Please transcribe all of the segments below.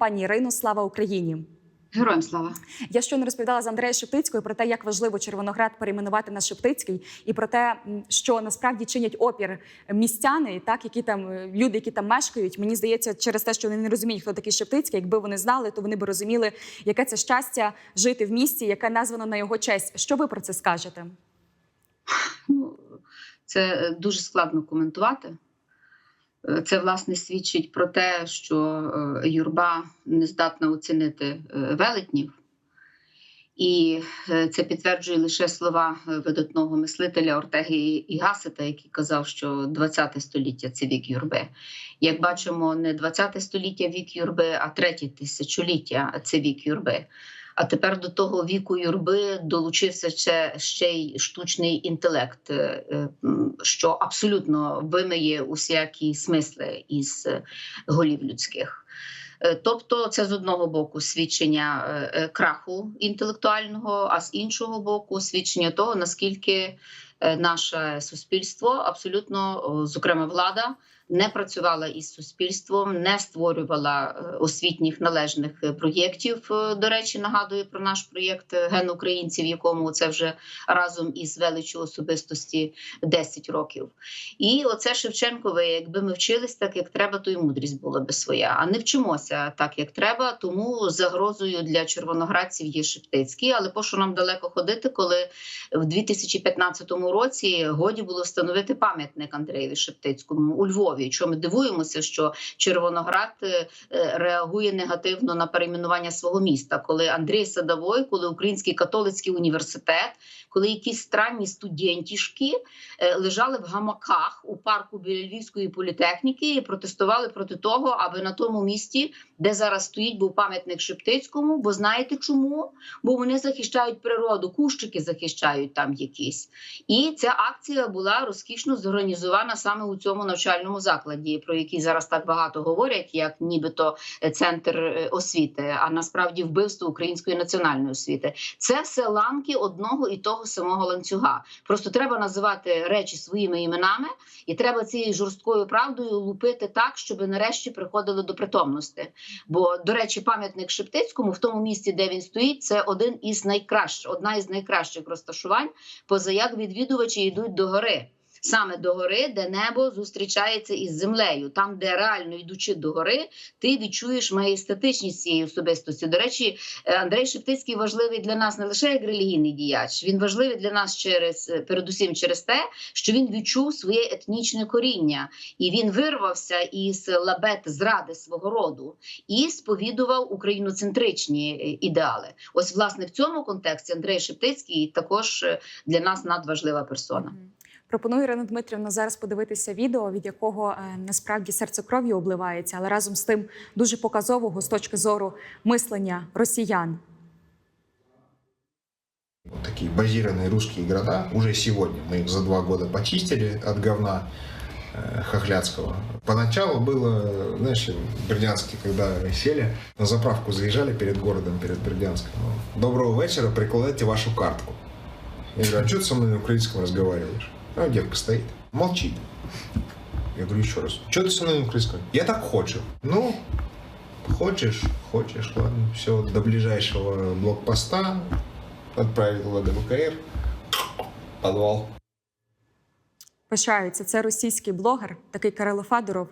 пані Ірино. Слава Україні! Героям слава. Я щойно розповідала з Андреєю Шептицькою про те, як важливо Червоноград перейменувати на Шептицький, і про те, що насправді чинять опір містяни, так які там е, люди, які там мешкають. Мені здається, через те, що вони не розуміють, хто такий Шептицький. Якби вони знали, то вони б розуміли, яке це щастя жити в місті, яке названо на його честь. Що ви про це скажете? Ну, це е, дуже складно коментувати. Е, Це, власне, свідчить про те, що е, юрба не здатна оцінити е, велетнів. І це підтверджує лише слова видатного мислителя Ортеги і Гасета, який казав, що 20 століття це вік юрби. Як бачимо, не 20 століття вік юрби, а третє тисячоліття це вік юрби. А тепер до того віку юрби долучився ще, ще й штучний інтелект, е, е, що абсолютно вимиє усякі смисли із е, голів людських. Тобто, це з одного боку свідчення краху інтелектуального, а з іншого боку, свідчення того, наскільки наше суспільство абсолютно, зокрема влада, не працювала із суспільством, не створювала е, освітніх належних е, проєктів. Е, До речі, нагадую про наш проєкт Ген українців, якому це вже разом із величчю особистості 10 років. І оце Шевченкове, якби ми вчились так, як треба, то й мудрість була би своя. А не вчимося так, як треба. Тому загрозою для червоноградців є Шептицький. Але пощо нам далеко ходити, коли в 2015 році годі було встановити пам'ятник Андреєві Шептицькому у Львові. Чому ми дивуємося, що Червоноград е, реагує негативно на перейменування свого міста, коли Андрій Садовой, коли Український католицький університет, коли якісь странні студентішки е, лежали в гамаках у парку біля Львівської політехніки і протестували проти того, аби на тому місці, де зараз стоїть, був пам'ятник Шептицькому. Бо знаєте чому? Бо вони захищають природу, кущики захищають там якісь. І ця акція була розкішно зорганізована саме у цьому навчальному закладі, про який зараз так багато говорять, як нібито е, центр е, освіти, а насправді вбивство української національної освіти. Це все ланки одного і того самого ланцюга. Просто треба називати речі своїми іменами, і треба цією жорсткою правдою лупити так, щоб нарешті приходили до притомності. Бо, до речі, пам'ятник Шептицькому в тому місці, де він стоїть, це один із найкращих, одна із найкращих розташувань, позаяк відвідувачі йдуть до гори. Саме до гори, де небо зустрічається із землею, там, де реально йдучи до гори, ти відчуєш маєстатичність цієї особистості. До речі, е, Андрей Шептицький важливий для нас не лише як релігійний діяч, він важливий для нас через е, передусім через те, що він відчув своє етнічне коріння, і він вирвався із лабет зради свого роду і сповідував україноцентричні е, ідеали. Ось, власне, в цьому контексті Андрей Шептицький також для нас надважлива персона. Мгм. Пропоную Ірину Дмитрівну зараз подивитися відео, від якого е, насправді серце кров'ю обливається, але разом з тим дуже показового з точки зору мислення росіян. Вот такие базированные русские города. Уже сегодня мы их за два года почистили от говна э, хохлядского. Поначалу было, знаешь, в Бердянске, когда сели, на заправку заезжали перед городом, перед Бердянском. Доброго вечера, прикладайте вашу картку. Я говорю, а что ты со мной на украинском разговариваешь? А девка стоит, молчит. Я говорю еще раз, что ты со мной на? Я так хочу. Ну, хочешь, хочешь, ладно. Все, до ближайшего блокпоста отправила до ВКР. Подвал. Пишаються. Це російський блогер, такий Кирило Федоров.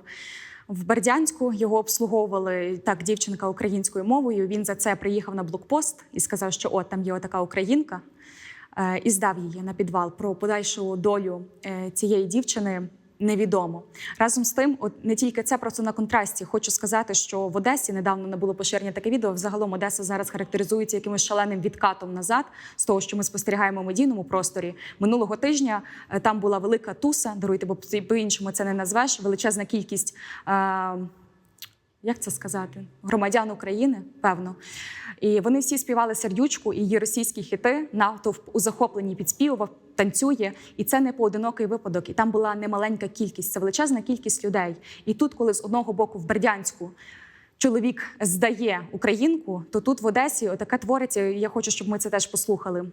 В Бердянську його обслуговували так дівчинка українською мовою. Він за це приїхав на блокпост і сказав, що от там є така українка, і здав її на підвал. Про подальшу долю е, цієї дівчини невідомо. Разом з тим, от не тільки це, просто на контрасті. Хочу сказати, що в Одесі недавно не було поширення таке відео. Взагалом Одеса зараз характеризується якимось шаленим відкатом назад з того, що ми спостерігаємо в медійному просторі. Минулого тижня е, там була велика туса. Даруйте, бо по-іншому це не назвеш. Величезна кількість. Е- як це сказати, громадян України, певно. І вони всі співали сердючку і її російські хіти. Натовп у захопленні підспівував, танцює. І це не поодинокий випадок. І там була немаленька кількість, це величезна кількість людей. І тут, коли з одного боку в Бердянську чоловік здає українку, то тут в Одесі таке твориться. Я хочу, щоб ми це теж послухали.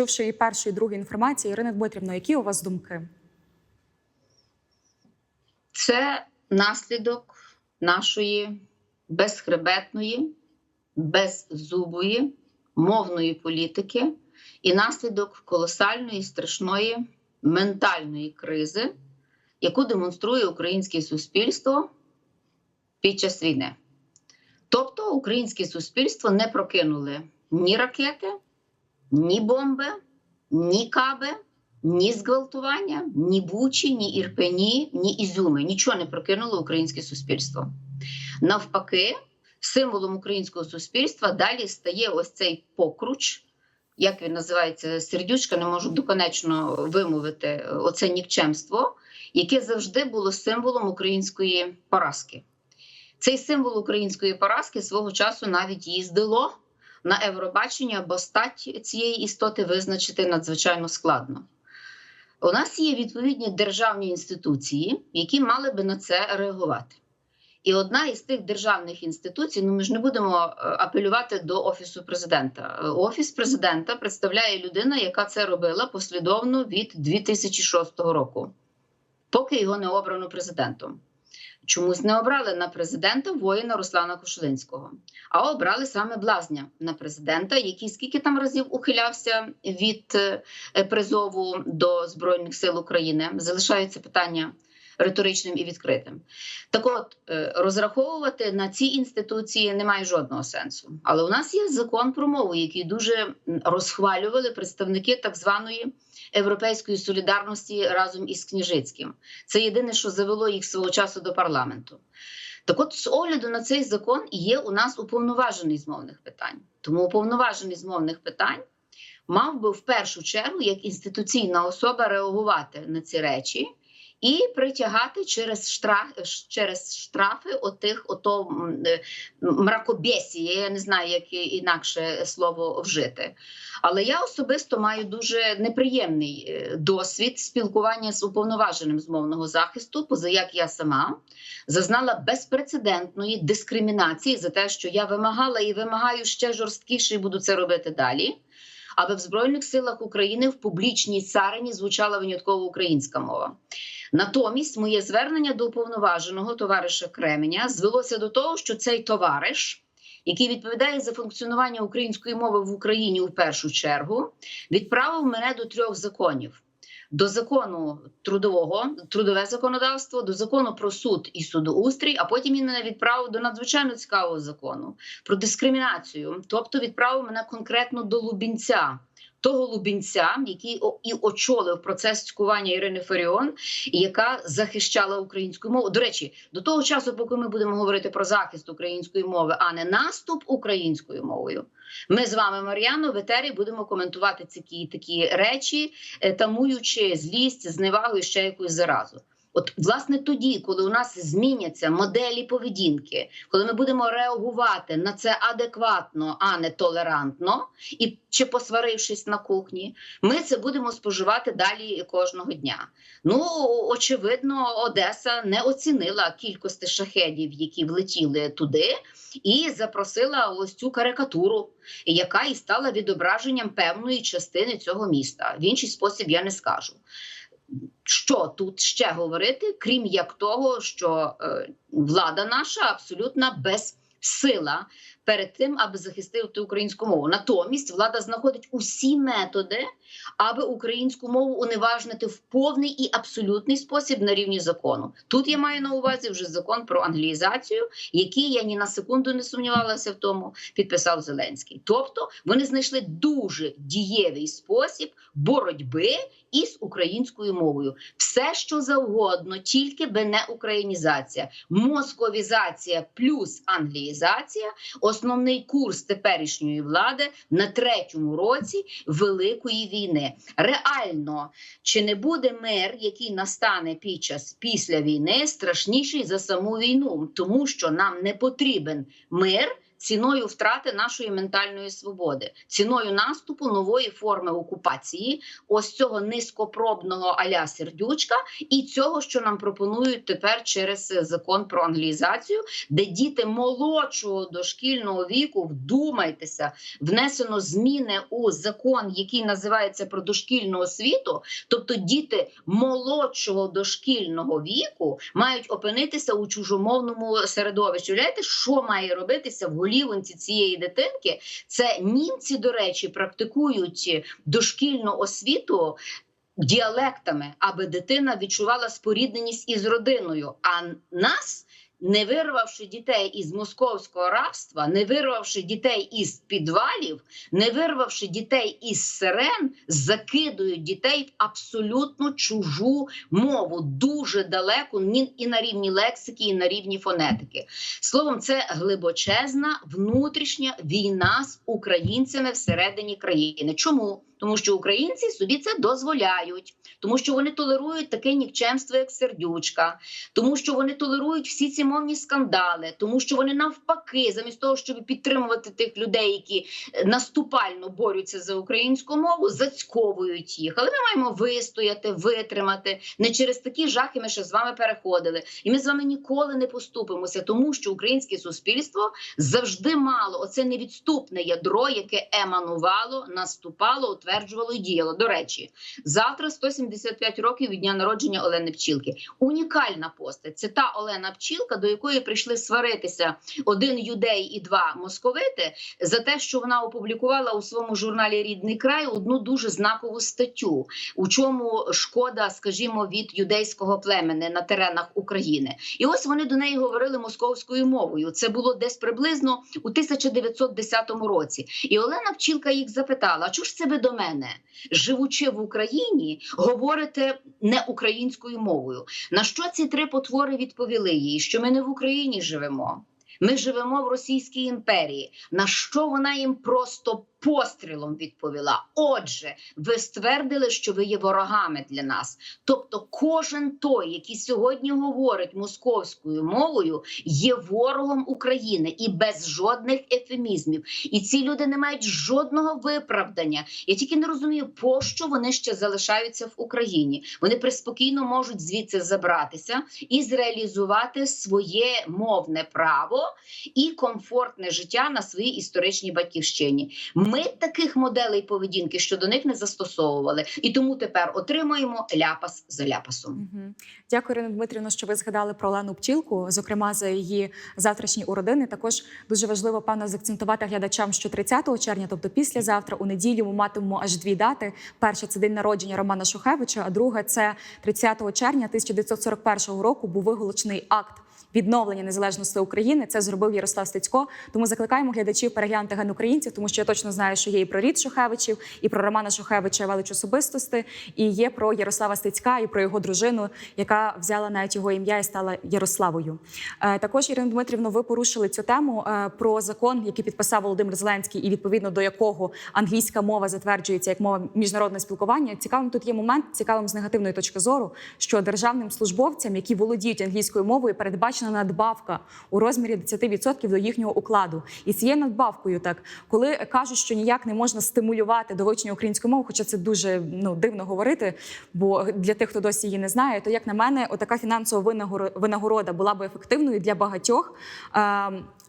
Почувши і першу, і другу інформацію, Ірина Дмитрівна, які у вас думки? Це наслідок нашої безхребетної, беззубої мовної політики і наслідок колосальної страшної ментальної кризи, яку демонструє українське суспільство під час війни. Тобто українське суспільство не прокинули ні ракети, ні бомби, ні каби, ні зґвалтування, ні бучі, ні ірпені, ні ізюми. Нічого не прокинуло українське суспільство. Навпаки, символом українського суспільства далі стає ось цей покруч. Як він називається сердючка, не можу доконечно вимовити оце нікчемство, яке завжди було символом української поразки. Цей символ української поразки свого часу навіть їздило на Евробачення, бо стать цієї істоти визначити надзвичайно складно. У нас є відповідні державні інституції, які мали би на це реагувати. І одна із тих державних інституцій, ну ми ж не будемо е, апелювати до офісу президента. Е, Офіс президента представляє людина, яка це робила послідовно від 2006 року, поки його не обрано президентом. Чомусь не обрали на президента воїна Руслана Кошелинського, а обрали саме блазня на президента, який скільки там разів ухилявся від е, призову до Збройних сил України. Залишається питання риторичним і відкритим. Так от е, розраховувати на ці інституції немає жодного сенсу. Але у нас є закон про мову, який дуже розхвалювали представники так званої європейської солідарності разом із Княжицьким. Це єдине, що завело їх свого часу до парламенту. Так, от, з огляду на цей закон є у нас уповноважений з мовних питань. Тому уповноважений з мовних питань мав би в першу чергу як інституційна особа реагувати на ці речі і притягати через штраф через штрафи отих ото е, Я не знаю, як інакше слово вжити. Але я особисто маю дуже неприємний е, досвід спілкування з уповноваженим з мовного захисту, поза як я сама зазнала безпрецедентної дискримінації за те, що я вимагала і вимагаю ще жорсткіше, і буду це робити далі. Аби в Збройних силах України в публічній царині звучала винятково українська мова. Натомість моє звернення до уповноваженого товариша Кременя звелося до того, що цей товариш, який відповідає за функціонування української мови в Україні у першу чергу, відправив мене до трьох законів: до закону трудового, трудове законодавство, до закону про суд і судоустрій, а потім він мене відправив до надзвичайно цікавого закону про дискримінацію, тобто відправив мене конкретно до Лубінця. Того Лубінця, який і очолив процес цькування Ірини Фаріон, яка захищала українську мову. До речі, до того часу, поки ми будемо говорити про захист української мови, а не наступ українською мовою. Ми з вами, Мар'яно, в етері будемо коментувати ці такі речі, е, тамуючи злість, зневагу і ще якусь заразу. От, власне, тоді, коли у нас зміняться моделі поведінки, коли ми будемо реагувати на це адекватно, а не толерантно, і чи посварившись на кухні, ми це будемо споживати далі кожного дня. Ну, очевидно, Одеса не оцінила кількості шахедів, які влетіли туди, і запросила ось цю карикатуру, яка і стала відображенням певної частини цього міста. В інший спосіб я не скажу. Що тут ще говорити, крім як того, що е, влада наша абсолютно безсила перед тим, аби захистити українську мову. Натомість влада знаходить усі методи, аби українську мову уневажнити в повний і абсолютний спосіб на рівні закону. Тут я маю на увазі вже закон про англіїзацію, який я ні на секунду не сумнівалася в тому, підписав Зеленський. Тобто вони знайшли дуже дієвий спосіб боротьби із українською мовою. Все, що завгодно, тільки би не українізація, московізація плюс англіїзація основний курс теперішньої влади на третьому році великої війни. Реально, чи не буде мир, який настане під час після війни, страшніший за саму війну, тому що нам не потрібен мир. Ціною втрати нашої ментальної свободи, ціною наступу нової форми окупації, ось цього низькопробного аля сердючка, і цього, що нам пропонують тепер через закон про англізацію, де діти молодшого дошкільного віку, вдумайтеся, внесено зміни у закон, який називається про дошкільну освіту. Тобто діти молодшого дошкільного віку мають опинитися у чужомовному середовищі. Уявляєте, що має робитися в голівонці цієї дитинки? Це німці, до речі, практикують дошкільну освіту. Діалектами, аби дитина відчувала спорідненість із родиною. А нас, не вирвавши дітей із московського рабства, не вирвавши дітей із підвалів, не вирвавши дітей із сирен, закидують дітей в абсолютно чужу мову, дуже далеку і на рівні лексики, і на рівні фонетики. Словом, це глибочезна внутрішня війна з українцями всередині країни. Чому? Тому що українці собі це дозволяють, тому що вони толерують таке нікчемство, як сердючка, тому що вони толерують всі ці мовні скандали, тому що вони навпаки, замість того, щоб підтримувати тих людей, які е, наступально борються за українську мову, зацьковують їх. Але ми маємо вистояти, витримати. Не через такі жахи ми ще з вами переходили, і ми з вами ніколи не поступимося, тому що українське суспільство завжди мало оце невідступне ядро, яке еманувало, наступало, утверджувало і діяло. До речі, завтра 175 років від дня народження Олени Пчілки. Унікальна постать. Це та Олена Пчілка, до якої прийшли сваритися один юдей і два московити за те, що вона опублікувала у своєму журналі Рідний край одну дуже знакову статтю, у чому шкода, скажімо, від юдейського племени на теренах України. І ось вони до неї говорили московською мовою. Це було десь приблизно у 1910 році. І Олена Пчілка їх запитала: а чого ж це ви до мене, живучи в Україні, говорите не українською мовою? На що ці три потвори відповіли їй? Що ми не в Україні живемо. Ми живемо в Російській імперії. На що вона їм просто пострілом відповіла? Отже, ви ствердили, що ви є ворогами для нас. Тобто, кожен той, який сьогодні говорить московською мовою, є ворогом України і без жодних ефемізмів. І ці люди не мають жодного виправдання. Я тільки не розумію, пощо вони ще залишаються в Україні. Вони приспокійно можуть звідси забратися і зреалізувати своє мовне право і комфортне життя на своїй історичній батьківщині. Ми таких моделей поведінки щодо них не застосовували, і тому тепер отримуємо ляпас за ляпасом. Дякую, Ірина Дмитрівна, що ви згадали про Олену Пчілку, зокрема за її завтрашні уродини. Також дуже важливо певно заакцентувати глядачам, що 30 червня, тобто післязавтра, у неділю, ми матимемо аж дві дати. Перша це день народження Романа Шухевича, а друга це 30 червня 1941 року. Був виголошений акт. Відновлення незалежності України це зробив Ярослав Стецько. Тому закликаємо глядачів переглянути ген українців, тому що я точно знаю, що є і про рід Шухевичів, і про Романа Шухевича велич особистості, і є про Ярослава Стецька, і про його дружину, яка взяла навіть його ім'я і стала Ярославою. Е, Також Ірина Дмитрівна, ви порушили цю тему е, про закон, який підписав Володимир Зеленський, і відповідно до якого англійська мова затверджується як мова міжнародного спілкування. Цікавим тут є момент, цікавим з негативної точки зору, що державним службовцям, які володіють англійською мовою, передбачена надбавка у розмірі 10% до їхнього укладу. І цією надбавкою, так коли кажуть, що ніяк не можна стимулювати до вивчення української мови, хоча це дуже ну дивно говорити, бо для тих, хто досі її не знає, то як на мене, отака фінансова винагорода була би ефективною для багатьох.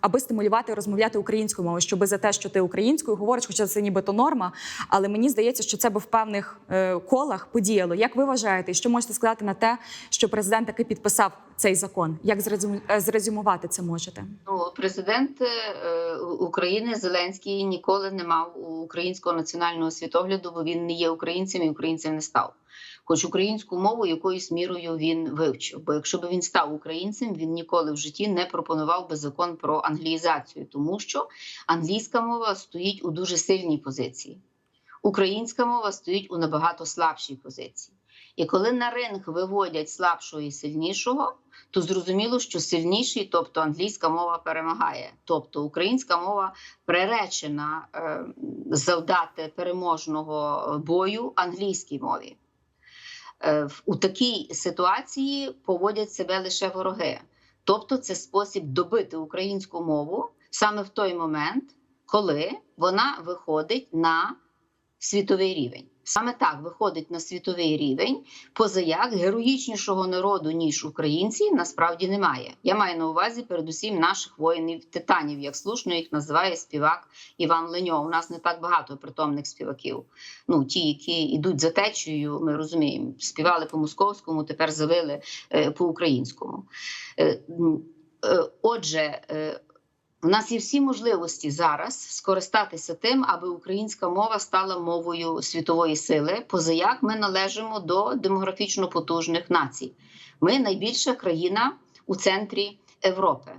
Аби стимулювати розмовляти українською мовою, щоби за те, що ти українською говориш, хоча це нібито норма, але мені здається, що це би в певних е, колах подіяло. Як ви вважаєте, що можете сказати на те, що президент таки підписав цей закон? Як е, зрезюмувати це можете? Ну, президент е, України Зеленський ніколи не мав українського національного світогляду, бо він не є українцем і українцем не став. Хоч українську мову якоюсь мірою він вивчив. Бо якщо б він став українцем, він ніколи в житті не пропонував би закон про англіїзацію, тому що англійська мова стоїть у дуже сильній позиції. Українська мова стоїть у набагато слабшій позиції. І коли на ринг виводять слабшого і сильнішого, то зрозуміло, що сильніший, тобто англійська мова перемагає. Тобто українська мова приречена е, завдати переможного бою англійській мові. Е, у такій ситуації поводять себе лише вороги. Тобто, це спосіб добити українську мову саме в той момент, коли вона виходить на світовий рівень. Саме так виходить на світовий рівень, позаяк героїчнішого народу, ніж українці, насправді немає. Я маю на увазі передусім наших воїнів титанів, як слушно їх називає співак Іван Леньо. У нас не так багато притомних співаків. Ну, ті, які йдуть за течією, ми розуміємо, співали по московському, тепер завили е, по українському. Е, е, отже, у нас є всі можливості зараз скористатися тим, аби українська мова стала мовою світової сили. Позаяк ми належимо до демографічно потужних націй. Ми найбільша країна у центрі Європи.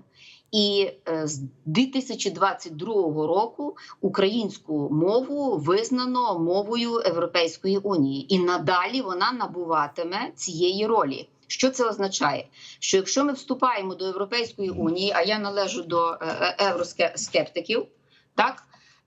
І е, з 2022 року українську мову визнано мовою Європейської унії, і надалі вона набуватиме цієї ролі. Що це означає? Що якщо ми вступаємо до Європейської унії, а я належу до е, е, евроскептиків, так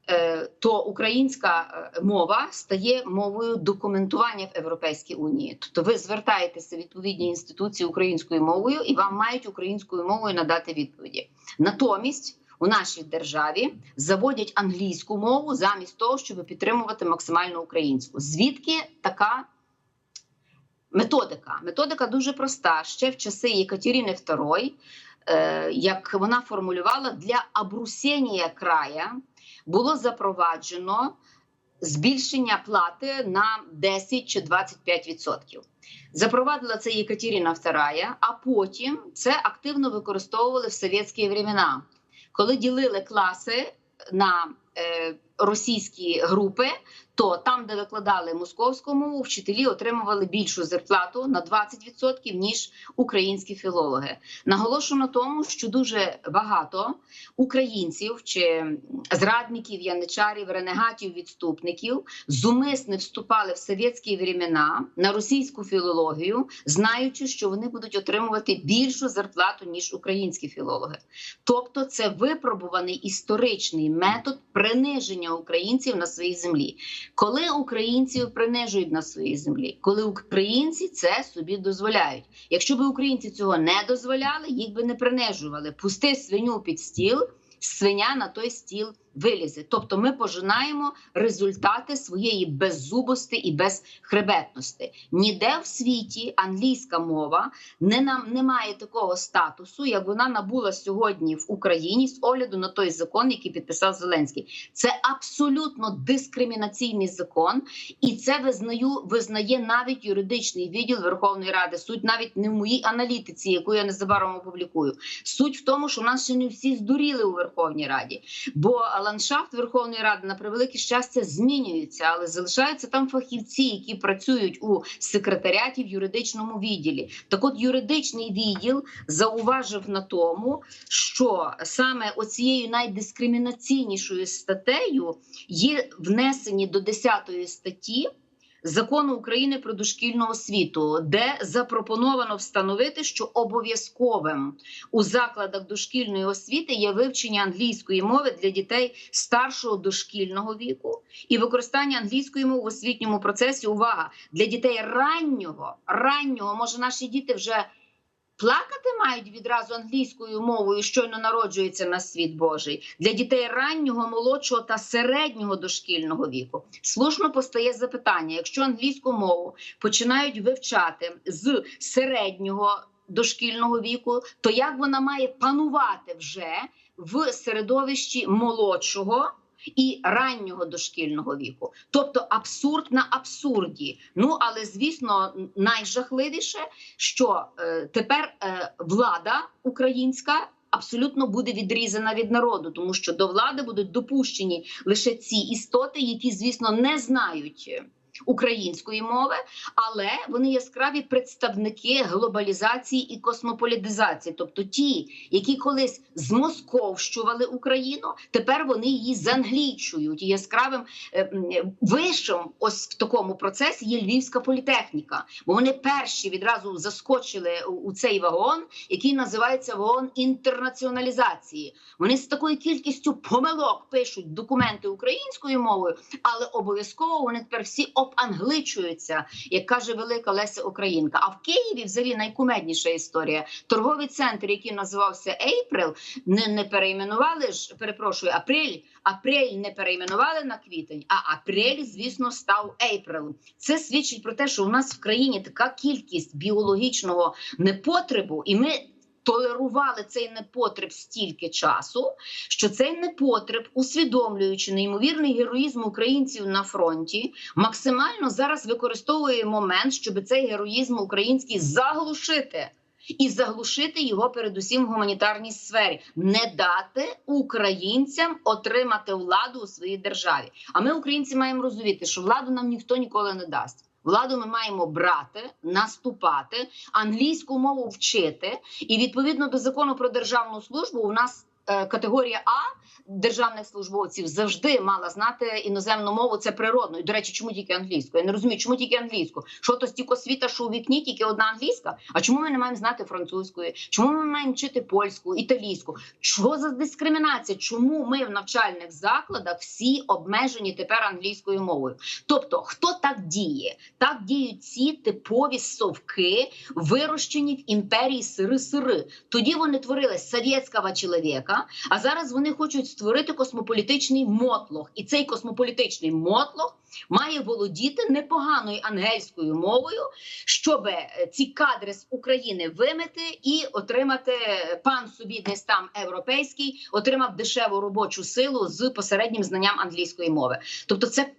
е, то українська е, мова стає мовою документування в Європейській унії. Тобто ви звертаєтеся в відповідні інституції українською мовою, і вам мають українською мовою надати відповіді. Натомість у нашій державі заводять англійську мову замість того, щоб підтримувати максимально українську. Звідки така методика? Методика дуже проста. Ще в часи Єкатерини II, е, як вона формулювала, для обрусіння края було запроваджено збільшення плати на 10 чи 25%. Запровадила це Єкатерина II, а потім це активно використовували в совєтські времена, коли ділили класи на е, російські групи, то там, де викладали московську мову, вчителі отримували більшу зарплату на 20%, ніж українські філологи. Наголошую на тому, що дуже багато українців чи зрадників, яничарів, ренегатів, відступників зумисне вступали в совєтські времена на російську філологію, знаючи, що вони будуть отримувати більшу зарплату ніж українські філологи. Тобто, це випробуваний історичний метод приниження українців на своїй землі. Коли українців принижують на своїй землі, коли українці це собі дозволяють. Якщо б українці цього не дозволяли, їх би не принижували. Пусти свиню під стіл, свиня на той стіл вилізе. Тобто ми пожинаємо результати своєї беззубості і безхребетності. Ніде в світі англійська мова не нам не має такого статусу, як вона набула сьогодні в Україні з огляду на той закон, який підписав Зеленський. Це абсолютно дискримінаційний закон, і це визнаю визнає навіть юридичний відділ Верховної Ради. Суть навіть не в моїй аналітиці, яку я незабаром опублікую. Суть в тому, що в нас ще не всі здуріли у Верховній Раді, бо ландшафт Верховної Ради на превелике щастя змінюється, але залишаються там фахівці, які працюють у секретаріаті в юридичному відділі. Так, от юридичний відділ зауважив на тому, що саме оцією найдискримінаційнішою статтею є внесені до 10 статті. Закону України про дошкільну освіту, де запропоновано встановити, що обов'язковим у закладах дошкільної освіти є вивчення англійської мови для дітей старшого дошкільного віку і використання англійської мови в освітньому процесі. Увага для дітей раннього, раннього, може, наші діти вже плакати мають відразу англійською мовою, щойно народжується на світ Божий для дітей раннього, молодшого та середнього дошкільного віку. Слушно постає запитання: якщо англійську мову починають вивчати з середнього дошкільного віку, то як вона має панувати вже в середовищі молодшого? І раннього дошкільного віку, тобто абсурд на абсурді. Ну але звісно, найжахливіше, що е, тепер е, влада українська. Абсолютно буде відрізана від народу, тому що до влади будуть допущені лише ці істоти, які, звісно, не знають української мови, але вони яскраві представники глобалізації і космополітизації. Тобто ті, які колись змосковщували Україну, тепер вони її занглічують. Яскравим е, ось в такому процесі є Львівська політехніка, бо вони перші відразу заскочили у цей вагон, який називається вагон інтернаціоналізації. Вони з такою кількістю помилок пишуть документи українською мовою, але обов'язково вони тепер всі обангличуються, як каже велика Леся Українка. А в Києві взагалі найкумедніша історія. Торговий центр, який називався Ейприл, не, не перейменували ж, перепрошую, апрель. Апрель не перейменували на квітень, а апрель, звісно, став Ейприлом. Це свідчить про те, що у нас в країні така кількість біологічного непотребу, і ми. Толерували цей непотреб стільки часу, що цей непотреб, усвідомлюючи неймовірний героїзм українців на фронті, максимально зараз використовує момент, щоб цей героїзм український заглушити. І заглушити його передусім в гуманітарній сфері, не дати українцям отримати владу у своїй державі. А ми, українці, маємо розуміти, що владу нам ніхто ніколи не дасть. Владу ми маємо брати, наступати, англійську мову вчити. І відповідно до закону про державну службу, у нас е, категорія А державних службовців завжди мала знати іноземну мову. Це природно. І, до речі, чому тільки англійську? Я не розумію, чому тільки англійську? Що то стільки освіта, що у вікні тільки одна англійська? А чому ми не маємо знати французької? Чому ми маємо вчити польську, італійську? Чого за дискримінація? Чому ми в навчальних закладах всі обмежені тепер англійською мовою? Тобто, хто так діє? Так діють ці типові совки, вирощені в імперії сири-сири. Тоді вони творили совєтського чоловіка, а зараз вони хочуть створити космополітичний мотлох. І цей космополітичний мотлох має володіти непоганою ангельською мовою, щоб е, ці кадри з України вимити і отримати е, пан собі десь там європейський, отримав дешеву робочу силу з посереднім знанням англійської мови. Тобто, це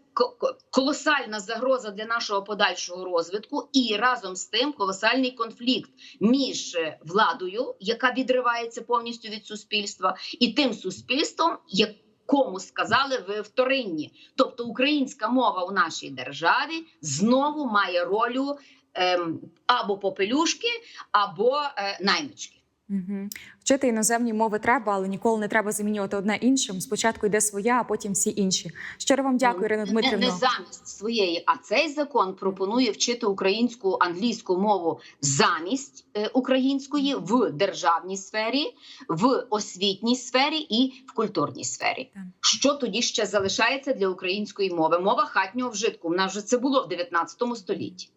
колосальна загроза для нашого подальшого розвитку, і разом з тим колосальний конфлікт між е, владою, яка відривається повністю від суспільства, і тим суспільством, якому сказали ви вторинні. Тобто українська мова у нашій державі знову має роль ем, або попелюшки, або е, наймички. Угу. Вчити іноземні мови треба, але ніколи не треба замінювати одне іншим. Спочатку йде своя, а потім всі інші. Щиро вам дякую, Ірина Не, Дмитрівна. не замість своєї, а цей закон пропонує вчити українську англійську мову замість е, української в державній сфері, в освітній сфері і в культурній сфері. Так. Що тоді ще залишається для української мови? Мова хатнього вжитку. У нас вже це було в 19 столітті.